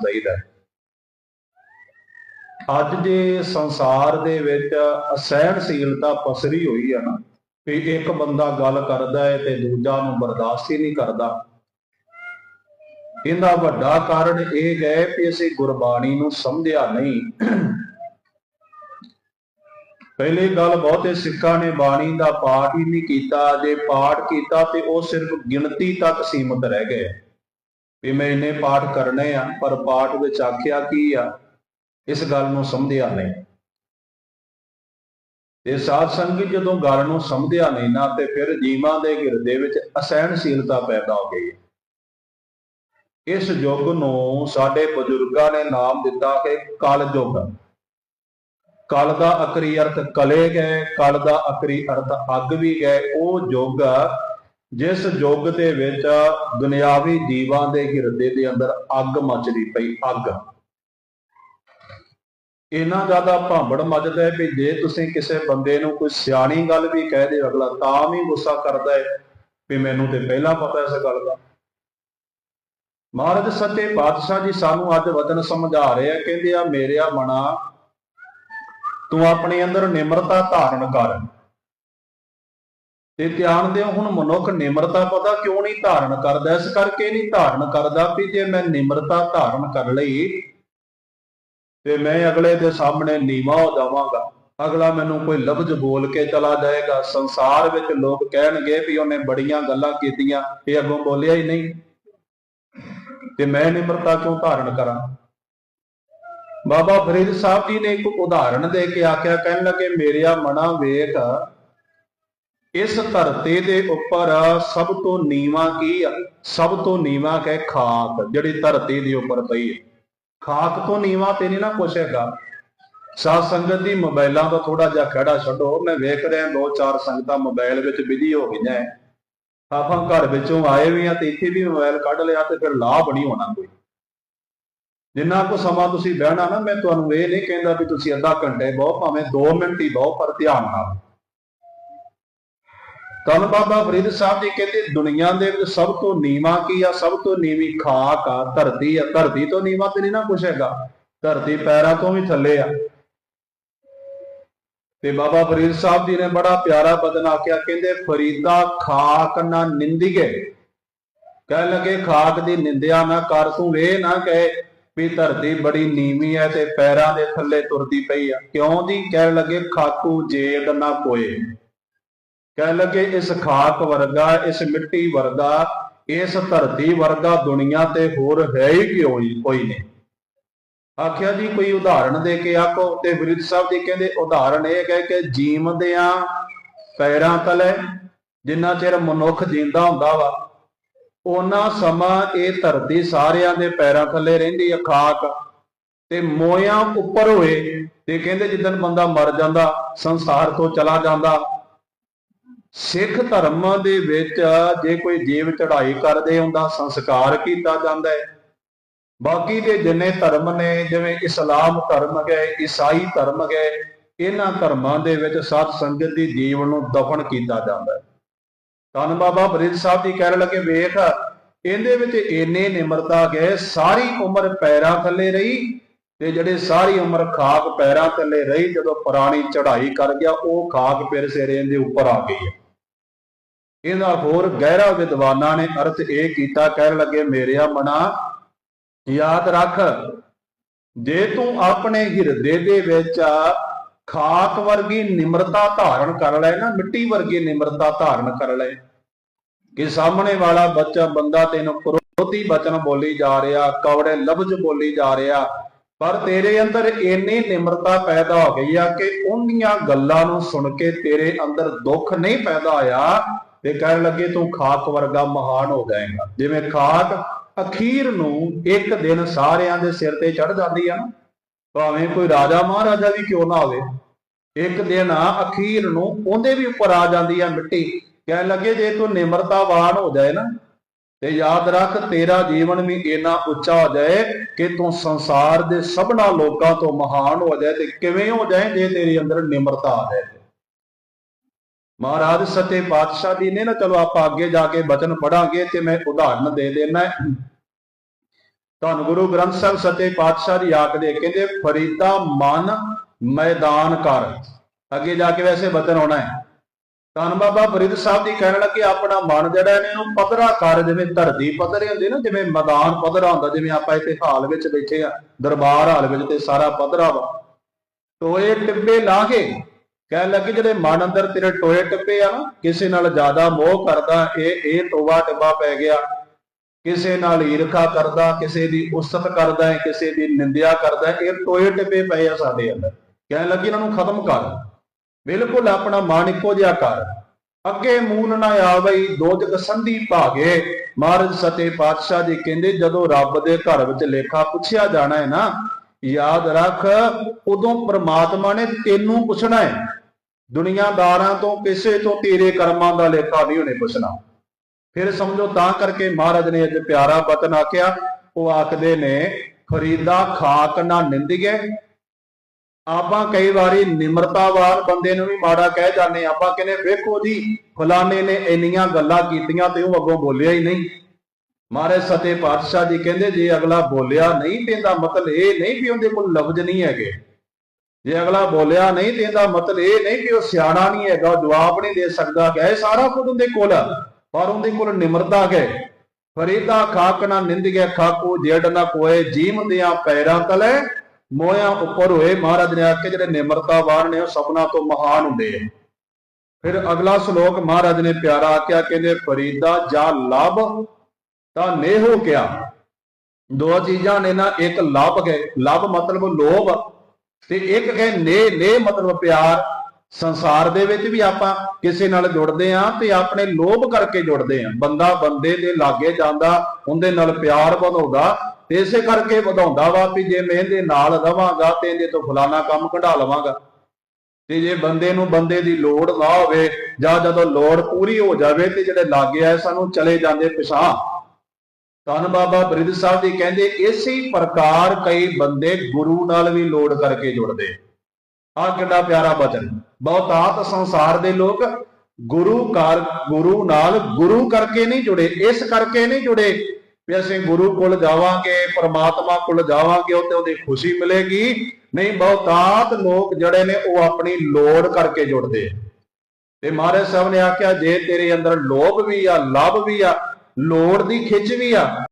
ਚਾਹੀਦਾ ਅੱਜ ਦੇ ਸੰਸਾਰ ਦੇ ਵਿੱਚ ਅਸਹਿਣਸ਼ੀਲਤਾ ਪਸਰੀ ਹੋਈ ਆ ਨਾ, ਵੀ ਇੱਕ ਬੰਦਾ ਗੱਲ ਕਰਦਾ ਹੈ ਤੇ ਦੂਜਾ ਨੂੰ ਬਰਦਾਸ਼ਤ ਹੀ ਨਹੀਂ ਕਰਦਾ। ਇਹਦਾ ਵੱਡਾ ਕਾਰਨ ਇਹ ਹੈ ਕਿ ਅਸੀਂ ਗੁਰਬਾਣੀ ਨੂੰ ਸਮਝਿਆ ਨਹੀਂ। ਪਹਿਲੀ ਗੱਲ ਬਹੁਤੇ ਸਿੱਖਾਂ ਨੇ ਬਾਣੀ ਦਾ ਪਾਠ ਹੀ ਨਹੀਂ ਕੀਤਾ, ਜੇ ਪਾਠ ਕੀਤਾ ਤੇ ਉਹ ਸਿਰਫ ਗਿਣਤੀ ਤੱਕ ਸੀਮਤ ਰਹਿ ਗਏ। ਵੀ ਮੈਂ ਇੰਨੇ ਪਾਠ ਕਰਨੇ ਆ, ਪਰ ਪਾਠ ਵਿੱਚ ਆਖਿਆ ਕੀ ਆ? ਇਸ ਗੱਲ ਨੂੰ ਸਮਝਿਆ ਨਹੀਂ। ਤੇ ਸਾਧ ਸੰਗਤ ਜਦੋਂ ਗੱਲ ਨੂੰ ਸਮਝਿਆ ਨਹੀਂ ਨਾ, ਤੇ ਫਿਰ ਜੀਵਾਂ ਦੇ ਹਿਰਦੇ ਵਿੱਚ ਅਸਹਿਣਸ਼ੀਲਤਾ ਪੈਦਾ ਹੋ ਗਈ। ਇਸ ਯੁੱਗ ਨੂੰ ਸਾਡੇ ਬਜ਼ੁਰਗਾਂ ਨੇ ਨਾਮ ਦਿੱਤਾ ਕਿ ਕਲ ਯੁੱਗ। ਕਲ ਦਾ ਅਕਰੀ ਅਰਥ ਕਲੇ ਗਏ, ਕਲ ਦਾ ਅਕਰੀ ਅਰਥ ਅੱਗ ਵੀ ਗਏ। ਉਹ ਯੁੱਗ ਜਿਸ ਯੁੱਗ ਦੇ ਵਿੱਚ ਦੁਨਿਆਵੀ ਜੀਵਾਂ ਦੇ ਹਿਰਦੇ ਦੇ ਅੰਦਰ ਅੱਗ ਮੱਚਦੀ ਪਈ, ਅੱਗ। ਇੰਨਾ ਜ਼ਿਆਦਾ ਭਾਂਬੜ ਮੱਚਦਾ ਹੈ ਵੀ ਜੇ ਤੁਸੀਂ ਕਿਸੇ ਬੰਦੇ ਨੂੰ ਕੋਈ ਸਿਆਣੀ ਗੱਲ ਵੀ ਕਹਿ ਦੇ ਅਗਲਾ ਤਾਂ ਵੀ ਗੁੱਸਾ ਕਰਦਾ ਹੈ ਵੀ ਮੈਨੂੰ ਤੇ ਪਹਿਲਾਂ ਪਤਾ ਇਸ ਗੱਲ ਦਾ। ਮਹਾਰਾਜ ਸੱਚੇ ਪਾਤਸ਼ਾਹ ਜੀ ਸਾਨੂੰ ਅੱਜ ਵਚਨ ਸਮਝਾ ਰਹੇ ਆ, ਕਹਿੰਦੇ ਆ, ਮੇਰਿਆ ਮਨਾ ਤੂੰ ਆਪਣੇ ਅੰਦਰ ਨਿਮਰਤਾ ਧਾਰਨ ਕਰ। ਤੇ ਧਿਆਨ ਦਿਓ ਹੁਣ ਮਨੁੱਖ ਨਿਮਰਤਾ ਪਤਾ ਕਿਉਂ ਨਹੀਂ ਧਾਰਨ ਕਰਦਾ? ਇਸ ਕਰਕੇ ਨਹੀਂ ਧਾਰਨ ਕਰਦਾ ਵੀ ਜੇ ਮੈਂ ਨਿਮਰਤਾ ਧਾਰਨ ਕਰ ਲਈ, ਤੇ ਮੈਂ ਅਗਲੇ ਦੇ ਸਾਹਮਣੇ ਨੀਵਾ ਹੋ ਜਾਵਾਂਗਾ। ਅਗਲਾ ਮੈਨੂੰ ਕੋਈ ਲਫ਼ਜ਼ ਬੋਲ ਕੇ ਚਲਾ ਜਾਏਗਾ। ਸੰਸਾਰ ਵਿੱਚ ਲੋਕ ਕਹਿਣਗੇ ਵੀ ਉਹਨੇ ਬੜੀਆਂ ਗੱਲਾਂ ਕੀਤੀਆਂ, ਇਹ ਅੱਗੋਂ ਬੋਲਿਆ ਹੀ ਨਹੀਂ। ਤੇ ਮੈਂ ਨਿਮਰਤਾ ਕਿਉਂ ਧਾਰਨ ਕਰਾਂ? ਬਾਬਾ ਫਰੀਦ ਸਾਹਿਬ ਜੀ ਨੇ ਇੱਕ ਉਦਾਹਰਣ ਦੇ ਕੇ ਆਖਿਆ, ਕਹਿਣ ਲੱਗੇ, ਮੇਰਿਆ ਮਨਾ ਵੇਖ ਇਸ ਧਰਤੀ ਦੇ ਉੱਪਰ ਸਭ ਤੋਂ ਨੀਵਾ ਕੀ ਆ? ਸਭ ਤੋਂ ਨੀਵਾ ਹੈ ਖਾਕ, ਜਿਹੜੀ ਧਰਤੀ ਦੇ ਉੱਪਰ ਪਈ ਹੈ। ਖਾਕ ਤੋਂ ਨੀਵਾ ਤੇ ਨਹੀਂ ਨਾ ਕੁਛ ਹੈਗਾ। ਸਾਧ ਸੰਗਤ ਦੀ ਮੋਬਾਈਲਾਂ ਦਾ ਥੋੜਾ ਜਿਹਾ ਖੜਾ ਛੱਡੋ। ਮੈਂ ਵੇਖ ਰਿਹਾ, ਦੋ ਚਾਰ ਸੰਗਤਾਂ ਮੋਬਾਈਲ ਵਿੱਚ ਬਿਜ਼ੀ ਹੋ ਗਈਆਂ ਹੈ। ਆਪਾਂ ਘਰ ਵਿੱਚੋਂ ਆਏ ਵੀ ਆ ਤੇ ਇੱਥੇ ਵੀ ਮੋਬਾਈਲ ਕੱਢ ਲਿਆ ਤੇ ਫਿਰ ਲਾਭ ਨਹੀਂ ਹੋਣਾ ਕੋਈ। ਜਿੰਨਾ ਕੋ ਸਮਾਂ ਤੁਸੀਂ ਬਹਿਣਾ ਨਾ, ਮੈਂ ਤੁਹਾਨੂੰ ਇਹ ਨਹੀਂ ਕਹਿੰਦਾ ਵੀ ਤੁਸੀਂ ਅੱਧਾ ਘੰਟੇ ਬਹੁ ਭਾਵੇਂ 2 ਮਿੰਟ ਹੀ ਬਹੁ ਪਰ ਧਿਆਨ ਨਾਲ। ਤਨ ਬਾਬਾ ਫਰੀਦ ਸਾਹਿਬ ਜੀ ਕਹਿੰਦੇ, ਦੁਨੀਆ ਦੇ ਵਿੱਚ ਸਭ ਤੋਂ ਨੀਵਾ ਕੀ ਆ? ਸਭ ਤੋਂ ਨੀਵੀਂ ਖਾਕ ਆ, ਧਰਤੀ ਆ। ਧਰਤੀ ਤੋਂ ਨੀਵਾ ਤੇ ਨਹੀਂ ਨਾ ਕੁਛ ਹੈਗਾ। ਧਰਤੀ ਪੈਰਾਂ ਤੋਂ ਵੀ ਥੱਲੇ ਆ। ਤੇ ਬਾਬਾ ਫਰੀਦ ਸਾਹਿਬ ਜੀ ਨੇ ਬੜਾ ਪਿਆਰਾ ਬਦਨ ਆਖਿਆ, ਕਹਿੰਦੇ, ਫਰੀਦਾ ਖਾਕ ਨਾ ਨਿੰਦੀਏ। ਕਹਿ ਲਗੇ, ਖਾਕ ਦੀ ਨਿੰਦਿਆ ਨਾ ਕਰ, ਤੂੰ ਇਹ ਨਾ ਕਹੇ ਵੀ ਧਰਤੀ ਬੜੀ ਨੀਵੀਂ ਹੈ ਤੇ ਪੈਰਾਂ ਦੇ ਥੱਲੇ ਤੁਰਦੀ ਪਈ ਆ। ਕਿਉਂ ਦੀ ਕਹਿ ਲਗੇ, ਖਾਕੂ ਜੇਬ ਨਾ ਕੋਏ ਕਹਿ ਲਗੇ, ਇਸ ਖਾਕ ਵਰਗਾ, ਇਸ ਮਿੱਟੀ ਵਰਗਾ, ਇਸ ਧਰਤੀ ਵਰਗਾ ਦੁਨੀਆ ਤੇ ਹੋਰ ਹੈ ਹੀ ਕਿਉਂ ਹੀ ਕੋਈ ਨਹੀਂ। ਆਖਿਆ ਜੀ, ਕੋਈ ਉਦਾਹਰਣ ਦੇ ਕੇ ਆਖੋ ਤੇ ਵਿਰਿਤ ਸਾਹਿਬ ਜੀ ਕਹਿੰਦੇ, ਉਦਾਹਰਣ ਇਹ ਹੈ ਕਿ ਜੀਵਦਿਆਂ ਪੈਰਾਂ ਤਲੇ, ਜਿੰਨਾ ਚਿਰ ਮਨੁੱਖ ਜਿੰਦਾ ਹੁੰਦਾ ਵਾ ਉਹਨਾਂ ਸਮਾਂ ਇਹ ਧਰਤੀ ਸਾਰਿਆਂ ਦੇ ਪੈਰਾਂ ਥੱਲੇ ਰਹਿੰਦੀ ਆ ਖਾਕ। ਤੇ ਮੋਇਆਂ ਉੱਪਰ ਹੋਏ ਤੇ ਕਹਿੰਦੇ ਜਿੱਦਨ ਬੰਦਾ ਮਰ ਜਾਂਦਾ, ਸੰਸਾਰ ਤੋਂ ਚਲਾ ਜਾਂਦਾ ਸਿੱਖ ਧਰਮ ਦੇ ਵਿੱਚ ਜੇ ਕੋਈ ਜੀਵ ਚੜ੍ਹਾਈ ਕਰਦੇ ਹੁੰਦਾ, ਸੰਸਕਾਰ ਕੀਤਾ ਜਾਂਦਾ ਹੈ। ਬਾਕੀ ਦੇ ਜਿੰਨੇ ਧਰਮ ਨੇ, ਜਿਵੇਂ ਇਸਲਾਮ ਧਰਮ ਗਏ ਈਸਾਈ ਧਰਮ ਗਏ ਇਹਨਾਂ ਧਰਮਾਂ ਦੇ ਵਿੱਚ ਸਤ ਸੰਗਤ ਦੀ ਜੀਵਨ ਨੂੰ ਦਫਨ ਕੀਤਾ ਜਾਂਦਾ ਹੈ। ਧੰਨ ਬਾਬਾ ਫਰੀਦ ਸਾਹਿਬ ਜੀ ਕਹਿਣ ਲੱਗੇ, ਵੇਖ, ਇਹਦੇ ਵਿੱਚ ਇੰਨੇ ਨਿਮਰਤਾ ਗਏ ਸਾਰੀ ਉਮਰ ਪੈਰਾਂ ਥੱਲੇ ਰਹੀ ਤੇ ਜਿਹੜੇ ਸਾਰੀ ਉਮਰ ਖਾਕ ਪੈਰਾਂ ਥੱਲੇ ਰਹੀ, ਜਦੋਂ ਪੁਰਾਣੀ ਚੜ੍ਹਾਈ ਕਰ ਗਿਆ, ਉਹ ਖਾਕ ਫਿਰ ਸਿਰੇ ਦੇ ਉੱਪਰ ਆ ਗਈ ਹੈ। ਇਹਦਾ ਹੋਰ ਗਹਿਰਾ ਵਿਦਵਾਨਾਂ ਨੇ ਅਰਥ ਇਹ ਕੀਤਾ, ਕਹਿਣ ਲੱਗੇ, ਮੇਰਿਆ ਮਨਾ ਯਾਦ ਰੱਖ, ਜੇ ਤੂੰ ਆਪਣੇ ਹਿਰਦੇ ਦੇ ਵਿੱਚ ਖਾਕ ਵਰਗੀ ਨਿਮਰਤਾ ਧਾਰਨ ਕਰ ਲੈ ਨਾ, ਮਿੱਟੀ ਵਰਗੀ ਨਿਮਰਤਾ ਧਾਰਨ ਕਰ ਲੈ, ਕਿ ਸਾਹਮਣੇ ਵਾਲਾ ਬੱਚਾ, ਬੰਦਾ ਤੈਨੂੰ ਕਰੋਤੀ ਬਚਨ ਬੋਲੀ ਜਾ ਰਿਹਾ, ਕਵੜੇ ਲਫ਼ਜ਼ ਬੋਲੀ ਜਾ ਰਿਹਾ, ਪਰ ਤੇਰੇ ਅੰਦਰ ਇੰਨੀ ਨਿਮਰਤਾ ਪੈਦਾ ਹੋ ਗਈ ਆ ਕਿ ਉਹਨੀਆਂ ਗੱਲਾਂ ਨੂੰ ਸੁਣ ਕੇ ਤੇਰੇ ਅੰਦਰ ਦੁੱਖ ਨਹੀਂ ਪੈਦਾ ਆਇਆ ਤੇ ਕਹਿਣ ਲੱਗੇ, ਤੂੰ ਖਾਕ ਵਰਗਾ ਮਹਾਨ ਹੋ ਜਾਏਗਾ। ਜਿਵੇਂ ਖਾਕ ਅਖੀਰ ਨੂੰ ਇੱਕ ਦਿਨ ਸਾਰਿਆਂ ਦੇ ਸਿਰ ਤੇ ਚੜ ਜਾਂਦੀ ਆ ਨਾ, ਭਾਵੇਂ ਕੋਈ ਰਾਜਾ ਮਹਾਰਾਜਾ ਵੀ ਕਿਉਂ ਨਾ ਹੋਵੇ, ਇੱਕ ਦਿਨ ਅਖੀਰ ਨੂੰ ਉਹਦੇ ਵੀ ਉੱਪਰ ਆ ਜਾਂਦੀ ਆ ਮਿੱਟੀ। ਕਹਿਣ ਲੱਗੇ, ਜੇ ਤੂੰ ਨਿਮਰਤਾਵਾਨ ਹੋ ਜਾਏ ਨਾ ਤੇ ਯਾਦ ਰੱਖ, ਤੇਰਾ ਜੀਵਨ ਵੀ ਇੰਨਾ ਉੱਚਾ ਹੋ ਜਾਏ ਕਿ ਤੂੰ ਸੰਸਾਰ ਦੇ ਸਭਨਾ ਲੋਕਾਂ ਤੋਂ ਮਹਾਨ ਹੋ ਜਾਏ ਤੇ ਕਿਵੇਂ ਹੋ ਜਾਏ ਜੇ ਤੇਰੇ ਅੰਦਰ ਨਿਮਰਤਾ ਆ ਜਾਏ? ਮਹਾਰਾਜ, ਸੱਚੇ ਪਾਤਸ਼ਾਹ ਜੀ ਨੇ ਨਾ ਚਲੋ ਆਪਾਂ ਅੱਗੇ ਜਾ ਕੇ ਬਚਨ ਪੜਾਂਗੇ ਤੇ ਮੈਂ ਉਦਾਹਰਨ ਦੇ ਦੇਣਾ। ਧੰਨ ਗੁਰੂ ਗ੍ਰੰਥ ਸਾਹਿਬ, ਸੱਚੇ ਪਾਤਸ਼ਾਹ ਜੀ ਆਖਦੇ ਕਹਿੰਦੇ, ਫਰੀਦਾ ਮਨ ਮੈਦਾਨ ਕਰ। ਅੱਗੇ ਜਾ ਕੇ ਵੈਸੇ ਬਚਨ ਆਉਣਾ ਹੈ। ਧੰਨ ਬਾਬਾ ਫਰੀਦ ਸਾਹਿਬ ਜੀ ਕਹਿਣ ਲੱਗੇ, ਆਪਣਾ ਮਨ ਜਿਹੜਾ ਹੈ ਇਹਨੂੰ ਪੱਧਰਾ ਕਰ। ਜਿਵੇਂ ਧਰਤੀ ਪੱਧਰੇ ਹੁੰਦੇ ਨਾ, ਜਿਵੇਂ ਮੈਦਾਨ ਪੱਧਰਾ ਹੁੰਦਾ, ਜਿਵੇਂ ਆਪਾਂ ਇੱਥੇ ਹਾਲ ਵਿੱਚ ਬੈਠੇ ਆ, ਦਰਬਾਰ ਹਾਲ ਵਿੱਚ ਤੇ ਸਾਰਾ ਪੱਧਰਾ ਵਾ। ਤੋਏ ਟਿੱਬੇ ਲਾ ਕਹਿਣ ਲੱਗੇ ਜਿਹੜੇ ਮਨ ਅੰਦਰ ਤੇਰੇ ਟੋਏ ਟਿੱਬੇ ਆ ਨਾ, ਕਿਸੇ ਨਾਲ ਜ਼ਿਆਦਾ ਮੋਹ ਕਰਦਾ, ਇਹ ਇਹ ਟੋਵਾ ਟਿੱਬਾ ਪੈ ਗਿਆ। ਕਿਸੇ ਨਾਲ ਈਰਖਾ ਕਰਦਾ, ਕਿਸੇ ਦੀ ਉਸਤ ਕਰਦਾ ਹੈ ਕਿਸੇ ਦੀ ਨਿੰਦਿਆ ਕਰਦਾ ਹੈ ਇਹ ਟੋਏ ਟਿੱਬੇ ਪਏ ਆ ਸਾਡੇ ਅੰਦਰ। ਕਹਿਣ ਲੱਗੀ ਇਹਨਾਂ ਨੂੰ ਖਤਮ ਕਰ। ਬਿਲਕੁਲ ਆਪਣਾ ਮਨ ਇੱਕੋ ਜਿਹਾ ਕਰ। ਅੱਗੇ ਮੂਨ ਨਾ ਆਵਈ, ਦੋਜਕ ਸੰਧੀ ਭਾਗੇ। ਮਹਾਰਾਜ ਸਤੇ ਪਾਤਸ਼ਾਹ ਜੀ ਕਹਿੰਦੇ, ਜਦੋਂ ਰੱਬ ਦੇ ਘਰ ਵਿੱਚ ਲੇਖਾ ਪੁੱਛਿਆ ਜਾਣਾ ਹੈ ਨਾ, ਯਾਦ ਰੱਖ, ਉਦੋਂ ਪ੍ਰਮਾਤਮਾ ਨੇ ਤੈਨੂੰ ਪੁੱਛਣਾ ਹੈ। ਦੁਨੀਆਦਾਰਾਂ ਤੋਂ ਕਿਸੇ ਤੋਂ ਤੇਰੇ ਕਰਮਾਂ ਦਾ ਲੇਖਾ ਨਹੀਂ ਉਹਨੇ ਪੁੱਛਣਾ। ਫਿਰ ਸਮਝੋ ਤਾਂ ਕਰਕੇ ਮਹਾਰਾਜ ਨੇ ਅੱਜ ਪਿਆਰਾ ਬਚਨ ਆਖਿਆ, ਉਹ ਆਖਦੇ ਨੇ, ਫਰੀਦਾ ਖਾਕ ਨਾ ਨਿੰਦੀਏ ਆਪਾਂ ਕਈ ਵਾਰੀ ਨਿਮਰਤਾਵਾਨ ਬੰਦੇ ਨੂੰ ਵੀ ਮਾੜਾ ਕਹਿ ਜਾਂਦੇ ਆਪਾਂ ਕਹਿੰਦੇ, ਵੇਖੋ ਜੀ, ਫਲਾਣੇ ਨੇ ਇੰਨੀਆਂ ਗੱਲਾਂ ਕੀਤੀਆਂ ਤੇ ਉਹ ਅੱਗੋਂ ਬੋਲਿਆ ਹੀ ਨਹੀਂ। ਮਹਾਰਾਜ ਸਤੇ ਪਾਤਸ਼ਾਹ ਜੀ ਕਹਿੰਦੇ, ਜੇ ਅਗਲਾ ਬੋਲਿਆ ਨਹੀਂ, ਤੇ ਇਹਦਾ ਮਤਲਬ ਇਹ ਨਹੀਂ ਵੀ ਉਹਦੇ ਕੋਲ ਲਫ਼ਜ਼ ਨਹੀਂ ਹੈਗੇ। ਜੇ ਅਗਲਾ ਬੋਲਿਆ ਨਹੀਂ ਤੇ ਇਹਦਾ ਮਤਲਬ ਇਹ ਨਹੀਂ ਕਿ ਉਹ ਸਿਆਣਾ ਨਹੀਂ ਹੈਗਾ ਉਹ ਜਵਾਬ ਨਹੀਂ ਦੇ ਸਕਦਾ ਕਿ ਇਹ ਸਾਰਾ ਕੁਝ ਉਹਦੇ ਕੋਲ ਆ, ਪਰ ਉਹਦੇ ਕੋਲ ਨਿਮਰਤਾ ਹੈ। ਫਰੀਦਾ ਖਾਕ ਨਾ ਨਿੰਦਿਆ ਖਾਕੂ ਜੇੜ ਨਾ ਕੋਏ ਜੀਮ ਦਿਆਂ ਪੈਰਾਂ ਤਲੇ ਮੋਇਆਂ ਉੱਪਰ ਹੋਏ ਮਹਾਰਾਜ ਨੇ ਆਖਿਆ ਜਿਹੜੇ ਨਿਮਰਤਾਵਾਨ ਨੇ ਉਹ ਸਭਨਾ ਤੋਂ ਮਹਾਨ ਹੁੰਦੇ ਆ। ਫਿਰ ਅਗਲਾ ਸ਼ਲੋਕ ਮਹਾਰਾਜ ਨੇ ਪਿਆਰਾ ਆਖਿਆ ਕਹਿੰਦੇ ਫਰੀਦਾ ਜਾ ਲਭ ਤਾਂ ਨੇਹੋ ਕਿਆ? ਦੋ ਚੀਜ਼ਾਂ ਨੇ ਨਾ ਇੱਕ ਲਭ ਹੈ ਲਭ ਮਤਲਬ ਲੋਭ। ਤੇ ਇੱਕ ਹੈ ਨੇ ਨੇ ਮਤਲਬ ਪਿਆਰ, ਸੰਸਾਰ ਦੇ ਵਿੱਚ ਵੀ ਆਪਾਂ ਕਿਸੇ ਨਾਲ ਜੁੜਦੇ ਆਂ ਤੇ ਆਪਣੇ ਲੋਭ ਕਰਕੇ ਜੁੜਦੇ ਆਂ ਬੰਦਾ ਬੰਦੇ ਦੇ ਲਾਗੇ ਜਾਂਦਾ, ਉਹਦੇ ਨਾਲ ਪਿਆਰ ਵਧਾਉਂਦਾ ਤੇ ਇਸੇ ਕਰਕੇ ਵਧਾਉਂਦਾ ਵਾ ਵੀ ਜੇ ਮੈਂ ਇਹਦੇ ਨਾਲ ਰਵਾਂਗਾ ਤੇ ਇਹਦੇ ਤੋਂ ਫਲਾਣਾ ਕੰਮ ਕਢਾ ਲਵਾਂਗਾ। ਤੇ ਜੇ ਬੰਦੇ ਨੂੰ ਬੰਦੇ ਦੀ ਲੋੜ ਨਾ ਹੋਵੇ ਜਾਂ ਜਦੋਂ ਲੋੜ ਪੂਰੀ ਹੋ ਜਾਵੇ ਤੇ ਜਿਹੜੇ ਲਾਗੇ ਆਏ ਸਾਨੂੰ ਚਲੇ ਜਾਂਦੇ ਪਿਛਾਂ ਧੰਨ ਬਾਬਾ ਬ੍ਰਿਧ ਸਾਹਿਬ ਜੀ ਕਹਿੰਦੇ, ਇਸੇ ਪ੍ਰਕਾਰ ਕਈ ਬੰਦੇ ਗੁਰੂ ਨਾਲ ਵੀ ਲੋੜ ਕਰਕੇ ਜੁੜਦੇ। ਆ ਕਿੰਨਾ ਪਿਆਰਾ ਬਚਨ। ਬਹੁਤਾਤ ਸੰਸਾਰ ਦੇ ਲੋਕ ਗੁਰੂ ਕਰ ਗੁਰੂ ਨਾਲ ਗੁਰੂ ਕਰਕੇ ਨਹੀਂ ਜੁੜੇ, ਇਸ ਕਰਕੇ ਨਹੀਂ ਜੁੜੇ ਵੀ ਅਸੀਂ ਗੁਰੂ ਕੋਲ ਜਾਵਾਂਗੇ, ਪਰਮਾਤਮਾ ਕੋਲ ਜਾਵਾਂਗੇ ਉੱਤੇ ਉਹਦੀ ਖੁਸ਼ੀ ਮਿਲੇਗੀ। ਨਹੀਂ, ਬਹੁਤਾਤ ਲੋਕ ਜਿਹੜੇ ਨੇ, ਉਹ ਆਪਣੀ ਲੋੜ ਕਰਕੇ ਜੁੜਦੇ। ਤੇ ਮਹਾਰਾਜ ਸਾਹਿਬ ਨੇ ਆਖਿਆ, ਜੇ ਤੇਰੇ ਅੰਦਰ ਲੋਭ ਵੀ ਆ, ਲਭ ਵੀ ਆ ਲੋੜ ਦੀ ਖਿੱਚ ਵੀ ਆ।